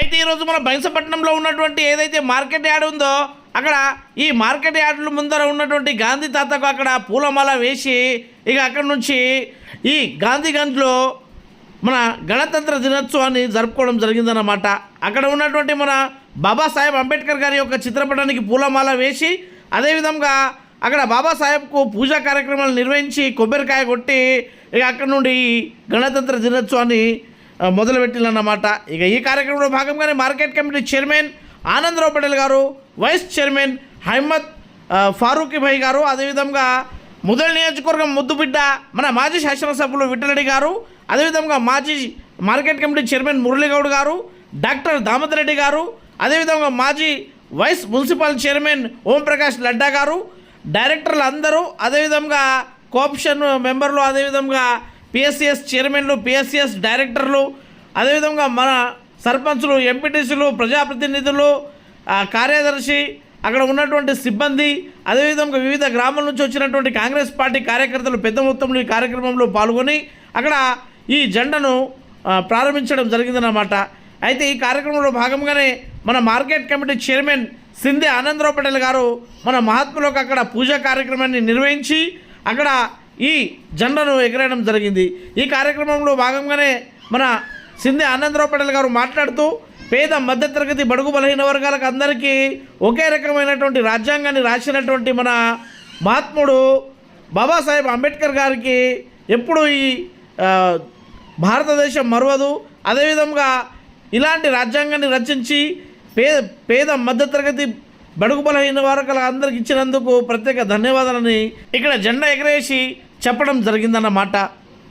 అయితే ఈరోజు మన బైంసపట్నంలో ఉన్నటువంటి ఏదైతే మార్కెట్ యార్డ్ ఉందో అక్కడ ఈ మార్కెట్ యార్డుల ముందర ఉన్నటువంటి గాంధీ తాతకు అక్కడ పూలమాల వేసి ఇక అక్కడ నుంచి ఈ గాంధీగంజ్లో మన గణతంత్ర దినోత్సవాన్ని జరుపుకోవడం జరిగిందన్నమాట. అక్కడ ఉన్నటువంటి మన బాబాసాహెబ్ అంబేద్కర్ గారి యొక్క చిత్రపటానికి పూలమాల వేసి అదేవిధంగా అక్కడ బాబాసాహెబ్కు పూజా కార్యక్రమాలు నిర్వహించి కొబ్బరికాయ కొట్టి ఇక అక్కడ నుండి గణతంత్ర దినోత్సవాన్ని మొదలుపెట్టిందన్నమాట. ఇక ఈ కార్యక్రమంలో భాగంగానే market committee chairman Anandarao Patel గారు వైస్ చైర్మన్ హైమద్ ఫారూఖీభాయ్ గారు అదేవిధంగా ముదల్ నియోజకవర్గం ముద్దుబిడ్డ మన మాజీ శాసనసభ్యులు విఠలరెడ్డి గారు అదేవిధంగా మాజీ మార్కెట్ కమిటీ చైర్మన్ మురళీగౌడ్ గారు డాక్టర్ దామోదర్ రెడ్డి గారు అదేవిధంగా మాజీ vice municipal chairman Omprakash Ladda గారు డైరెక్టర్లు అందరూ అదేవిధంగా కోఆప్షన్ మెంబర్లు అదేవిధంగా పిఎస్సిఎస్ చైర్మన్లు పిఎస్సిఎస్ డైరెక్టర్లు అదేవిధంగా మన సర్పంచులు ఎంపీటీసీలు ప్రజాప్రతినిధులు కార్యదర్శి అక్కడ ఉన్నటువంటి సిబ్బంది అదేవిధంగా వివిధ గ్రామాల నుంచి వచ్చినటువంటి కాంగ్రెస్ పార్టీ కార్యకర్తలు పెద్ద మొత్తంలో ఈ కార్యక్రమంలో పాల్గొని అక్కడ ఈ జెండను ప్రారంభించడం జరిగిందన్నమాట. అయితే ఈ కార్యక్రమంలో భాగంగానే మన market committee chairman Shinde Anandarao Patel గారు మన మహాత్ములకు అక్కడ పూజా కార్యక్రమాన్ని నిర్వహించి అక్కడ ఈ జెండాను ఎగరేయడం జరిగింది. ఈ కార్యక్రమంలో భాగంగానే మన సింధే ఆనందరావు పటేల్ గారు మాట్లాడుతూ పేద మధ్యతరగతి బడుగు బలహీన వర్గాలకు అందరికీ ఒకే రకమైనటువంటి రాజ్యాంగాన్ని రాసినటువంటి మన మహాత్ముడు బాబాసాహెబ్ అంబేద్కర్ గారికి ఎప్పుడు ఈ భారతదేశం మరవదు. అదేవిధంగా ఇలాంటి రాజ్యాంగాన్ని రచించి పేద పేద మధ్యతరగతి బడుగు బలహీన వర్గాల అందరికి ఇచ్చినందుకు ప్రత్యేక ధన్యవాదాలని ఇక్కడ జెండా ఎగరేసి చెప్పడం జరిగిందన్నమాట